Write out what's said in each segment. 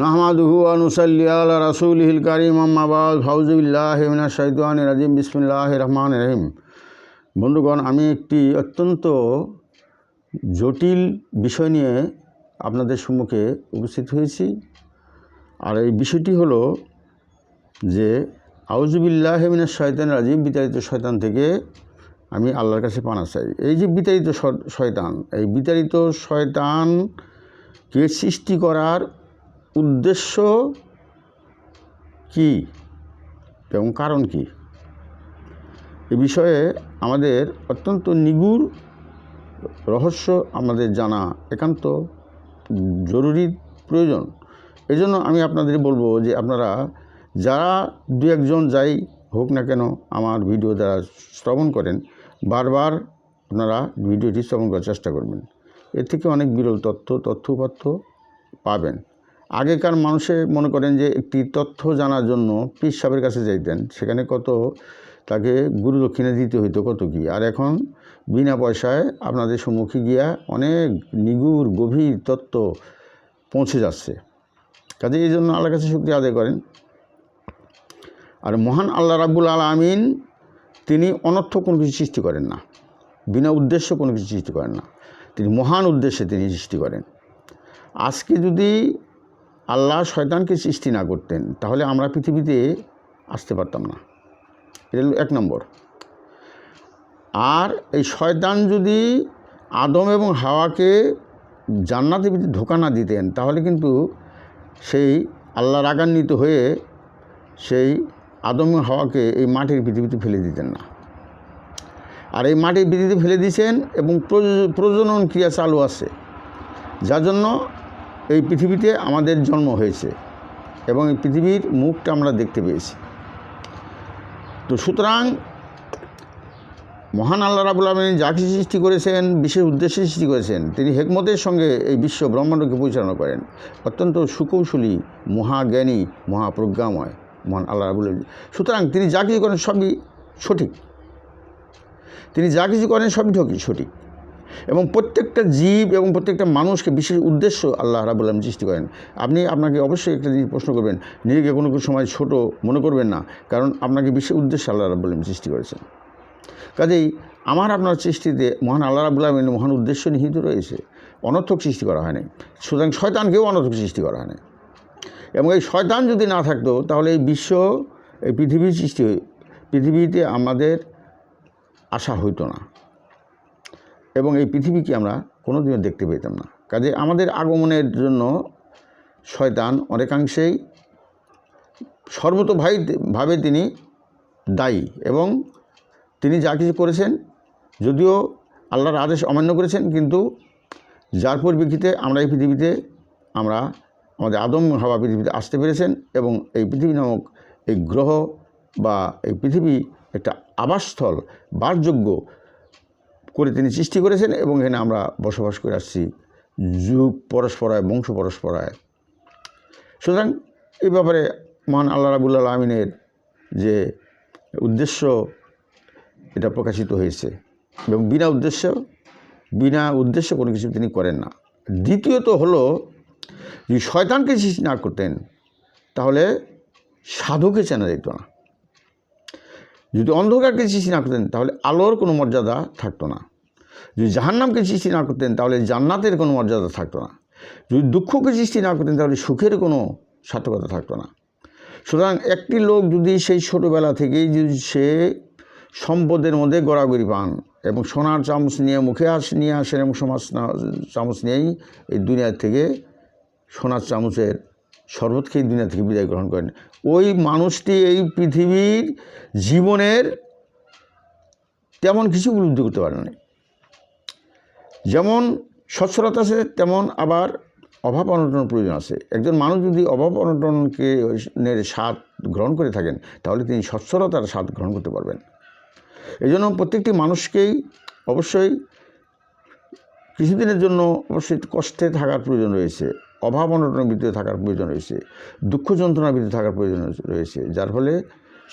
নাহমাদুহু আনুসাল্লি আলা রাসুলহিল কারিম আম্মাবাদ ফাউজুবিল্লাহ মিনা শৈতান রাজিম। বিসমিল্লাহ রহমান রহিম। বন্ধুগণ, আমি একটি অত্যন্ত জটিল বিষয় নিয়ে আপনাদের সম্মুখে উপস্থিত হয়েছি। আর এই বিষয়টি হলো যে আউজুবিল্লাহ মিনা শয়তান রাজিম, বিতাড়িত শয়তান থেকে আমি আল্লাহর কাছে পানা চাই। এই যে বিতাড়িত শয়তান, এই বিতাড়িত শয়তানকে সৃষ্টি করার উদ্দেশ্য কি এবং কারণ কি? এ বিষয়ে আমাদের অত্যন্ত নিগুড় রহস্য আমাদের জানা একান্ত জরুরি প্রয়োজন। এজন্য আমি আপনাদের বলব যে আপনারা যারা দু একজন যাই হোক না কেন আমার ভিডিও দ্বারা শ্রবণ করেন, বারবার আপনারা ভিডিওটি শ্রবণ করার চেষ্টা করবেন। এর থেকে অনেক বিরল তথ্য, তথ্যপত্র পাবেন। আগেকার মানুষে মনে করেন যে একটি তথ্য জানার জন্য পীর সাহেবের কাছে যাইতেন। সেখানে কত তাকে গুরু দক্ষিণা দিতে হইতো কত কি। আর এখন বিনা পয়সায় আপনাদের সম্মুখে গিয়া অনেক নিগুড় গভীর তত্ত্ব পৌঁছে যাচ্ছে। কাজে এই জন্য আল্লাহর কাছে শক্তি আদায় করেন। আর মহান আল্লাহ রাব্বুল আমিন তিনি অনর্থ কোনো কিছু সৃষ্টি করেন না। বিনা উদ্দেশ্য কোনো কিছু সৃষ্টি করেন না। তিনি মহান উদ্দেশ্যে তিনি সৃষ্টি করেন। আজকে যদি আল্লাহ শয়তানকে সৃষ্টি না করতেন, তাহলে আমরা পৃথিবীতে আসতে পারতাম না। এটা এক নম্বর। আর এই শয়তান যদি আদম এবং হাওয়াকে জান্নাতে ঢোকা না দিতেন, তাহলে কিন্তু সেই আল্লাহ রাগান্বিত হয়ে সেই আদম হাওয়াকে এই মাটির পৃথিবীতে ফেলে দিতেন না। আর এই মাটির পৃথিবীতে ফেলে দিয়েছেন এবং প্রজ- প্রজনন ক্রিয়া চালু আছে। যার জন্য এই পৃথিবীতে আমাদের জন্ম হয়েছে এবং এই পৃথিবীর মুখটা আমরা দেখতে পেয়েছি। তো সুতরাং মহান আল্লাহ রাবুল আলমিন যা কিছু সৃষ্টি করেছেন, বিশেষ উদ্দেশ্যে সৃষ্টি করেছেন, তিনি হেকমতের সঙ্গে এই বিশ্ব ব্রহ্মাণ্ডকে পরিচালনা করেন। অত্যন্ত সুকৌশলী, মহাজ্ঞানী, মহাপ্রজ্ঞাময় মহান আল্লাহ রাবুল সুতরাং তিনি যা কিছু করেন সবই সঠিক। তিনি যা কিছু করেন সবই ঠকি সঠিক। এবং প্রত্যেকটা জীব এবং প্রত্যেকটা মানুষকে বিশেষ উদ্দেশ্য আল্লাহ রাবুল আলম সৃষ্টি করেন। আপনি আপনাকে অবশ্যই একটা জিনিস প্রশ্ন করবেন, নিজেকে কোনো কোনো সময় ছোট মনে করবেন না, কারণ আপনাকে বিশেষ উদ্দেশ্যে আল্লাহ রাবুল আলম সৃষ্টি করেছেন। কাজেই আমার আপনার সৃষ্টিতে মহান আল্লাহ রাবুল আলমিনের মহান উদ্দেশ্য নিহিত রয়েছে। অনর্থক সৃষ্টি করা হয়নি। সুতরাং শয়তানকেও অনর্থক সৃষ্টি করা হয়নি। এবং এই শয়তান যদি না থাকতো, তাহলে এই বিশ্ব, এই পৃথিবীর সৃষ্টি পৃথিবীতে আমাদের আশা হইতো না। এবং এই পৃথিবীকে আমরা কোনোদিনও দেখতে পেতাম না। কাজে আমাদের আগমনের জন্য শয়তান অনেকাংশেই সর্বতোভাই ভাবে তিনি দায়ী এবং তিনি যা কিছু করেছেন, যদিও আল্লাহর আদেশ অমান্য করেছেন, কিন্তু যার পরিপ্রেক্ষিতে আমরা এই পৃথিবীতে, আমরা আমাদের আদম হাওয়া পৃথিবীতে আসতে পেরেছেন এবং এই পৃথিবী নামক এই গ্রহ বা এই পৃথিবী একটা আবাসস্থল, বাসযোগ্য করে তিনি সৃষ্টি করেছেন এবং এখানে আমরা বসবাস করে আসছি যুগ পরস্পরায়, বংশ পরস্পরায়। সুতরাং এই ব্যাপারে মহান আল্লাহ রাবুল্লাহ আলমিনের যে উদ্দেশ্য, এটা প্রকাশিত হয়েছে। এবং বিনা উদ্দেশ্য বিনা উদ্দেশ্য কোনো কিছু তিনি করেন না। দ্বিতীয়ত হলো, যদি শয়তানকে সৃষ্টি না করতেন, তাহলে সাধুকে চেনা যেত না। যদি অন্ধকারকে সৃষ্টি না করতেন, তাহলে আলোর কোনো মর্যাদা থাকতো না। যদি জাহান্নামকে সৃষ্টি না করতেন, তাহলে জান্নাতের কোনো মর্যাদা থাকতো না। যদি দুঃখকে সৃষ্টি না করতেন, তাহলে সুখের কোনো সার্থকতা থাকতো না। সুতরাং একটি লোক যদি সেই ছোটোবেলা থেকেই যদি সে সম্পদের মধ্যে গড়াগড়ি পান এবং সোনার চামচ নিয়ে, মুখে আস নিয়ে আসেন এবং সমাজ চামচ নিয়েই এই দুনিয়া থেকে সোনার চামচের শরবত খেয়ে দুনিয়া থেকে বিদায় গ্রহণ করেন। ওই মানুষটি এই পৃথিবীর জীবনের তেমন কিছু উপলব্ধি করতে পারে না। যেমন সচ্ছলতা আছে, তেমন আবার অভাব অনটনের প্রয়োজন আছে। একজন মানুষ যদি অভাব অনটনকে স্বাদ গ্রহণ করে থাকেন, তাহলে তিনি সচ্ছলতার স্বাদ গ্রহণ করতে পারবেন। এই জন্য প্রত্যেকটি মানুষকেই অবশ্যই কিছুদিনের জন্য অবশ্যই কষ্টে থাকার প্রয়োজন রয়েছে। অভাব অনটনের ভিতরে থাকার প্রয়োজন রয়েছে, দুঃখ যন্ত্রণার ভিতরে থাকার প্রয়োজন রয়েছে, যার ফলে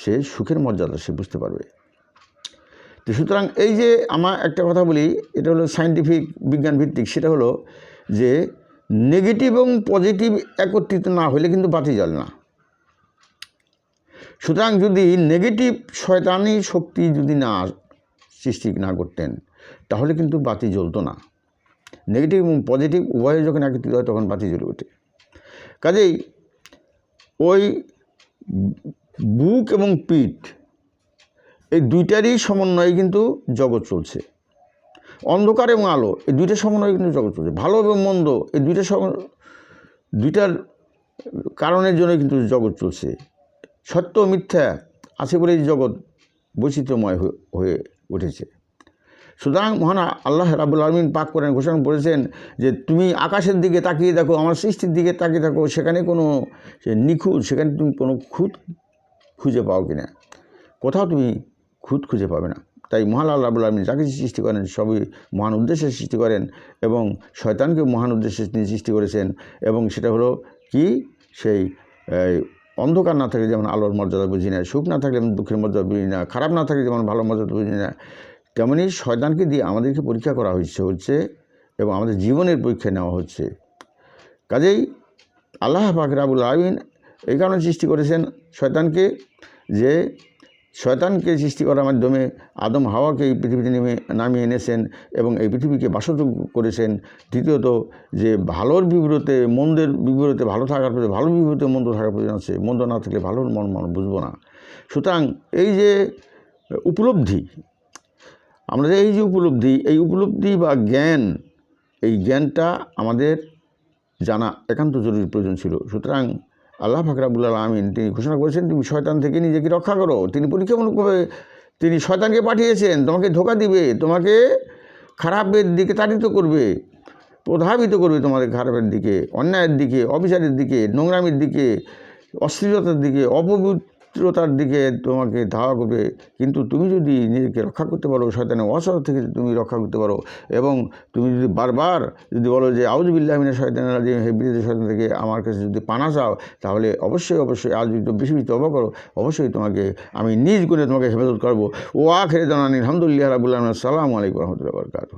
সে সুখের মর্যাদা সে বুঝতে পারবে। তো সুতরাং এই যে আমার একটা কথা বলি, এটা হলো সায়েন্টিফিক বিজ্ঞান ভিত্তিক, সেটা হলো যে নেগেটিভ এবং পজিটিভ একত্রিত না হলে কিন্তু বাতি জ্বলে না। সুতরাং যদি নেগেটিভ শয়তানি শক্তি যদি না সৃষ্টি না করতেন, তাহলে কিন্তু বাতি জ্বলতো না। নেগেটিভ এবং পজিটিভ উভয়ে যখন একত্রিত হয়, তখন বাতি জ্বলে ওঠে। কাজেই ওই বুক এবং পিঠ, এই দুইটারই সমন্বয়ে কিন্তু জগৎ চলছে। অন্ধকার এবং আলো, এই দুইটা সমন্বয়ে কিন্তু জগৎ চলছে। ভালো এবং মন্দ, এই দুইটা সম, দুইটার কারণের জন্য কিন্তু জগৎ চলছে। সত্য মিথ্যা আছে বলে জগৎ বৈচিত্র্যময় হয়ে উঠেছে। সুতরাং মহান আল্লাহ রাবুল আলমিন পাক করেন ঘোষণা করেছেন যে তুমি আকাশের দিকে তাকিয়ে দেখো, আমার সৃষ্টির দিকে তাকিয়ে থাকো সেখানে কোনো নিখুঁত, সেখানে তুমি কোনো খুঁত খুঁজে পাও কি না কোথাও তুমি খুঁত খুঁজে পাবে না। তাই মহান আল্লাহ রাবুল আলমিন যা কিছু সৃষ্টি করেন সবই মহান উদ্দেশ্যে সৃষ্টি করেন এবং শয়তানকে মহান উদ্দেশ্যে তিনি সৃষ্টি করেছেন এবং সেটা হলো কি? সেই অন্ধকার না থাকলে যেমন আলোর মর্যাদা বুঝি না, সুখ না থাকলে যেমন দুঃখের মর্যাদা বুঝি না, খারাপ না থাকলে যেমন ভালো মর্যাদা বুঝি না তেমনি শয়তানকে দিয়ে আমাদেরকে পরীক্ষা করা হচ্ছে হচ্ছে, এবং আমাদের জীবনের পরীক্ষা নেওয়া হচ্ছে। কাজেই আল্লাহ পাক রাবুল আলমিন এই কারণে সৃষ্টি করেছেন শয়তানকে যে শয়তানকে সৃষ্টি করার মাধ্যমে আদম হাওয়াকে এই পৃথিবীতে নেমে, নামিয়ে এনেছেন এবং এই পৃথিবীকে বাসযোগ্য করেছেন। দ্বিতীয়ত যে ভালোর বিবরতে মন্দের বিবরতে ভালো থাকার প্রয়োজন, ভালো বিবরতে মন্দ থাকার প্রয়োজন আছে। মন্দ না থাকলে ভালোর মন মন বুঝব না। সুতরাং এই যে উপলব্ধি আমরা যে এই যে উপলব্ধি, এই উপলব্ধি বা জ্ঞান, এই জ্ঞানটা আমাদের জানা একান্ত জরুরি প্রয়োজন ছিল। সুতরাং আল্লাহ ফাকরাবুল্লাহ আমিন তিনি ঘোষণা করেছেন, তুমি শয়তান থেকে নিজেকে রক্ষা করো। তিনি পরীক্ষামূলকভাবে, তিনি শয়তানকে পাঠিয়েছেন, তোমাকে ধোকা দিবে, তোমাকে খারাপের দিকে তাড়িত করবে, প্রভাবিত করবে তোমাদের খারাপের দিকে, অন্যায়ের দিকে, অবিচারের দিকে, নোংরামির দিকে, অশ্লীলতার দিকে অপবিত্রতার দিকে তোমাকে ধাওয়া করবে। কিন্তু তুমি যদি নিজেকে রক্ষা করতে পারো, শয়তানের অসর থেকে তুমি রক্ষা করতে পারো এবং তুমি যদি বারবার যদি বলো যে আউজবিল্লাহমিনের শয়তানের রাজি হে বিরোধী শয়তান থেকে আমার কাছে যদি পানা চাও, তাহলে অবশ্যই অবশ্যই আজ যদি বেশি বেশি তবা করো, অবশ্যই তোমাকে আমি নিজ গুণে তোমাকে হেফাজত করব। ও আখেরে জানানি আলহামদুলিল্লাহ রাবুল্লাহ সালামু আলাইকুম রহমতুল্লাহ বরকাত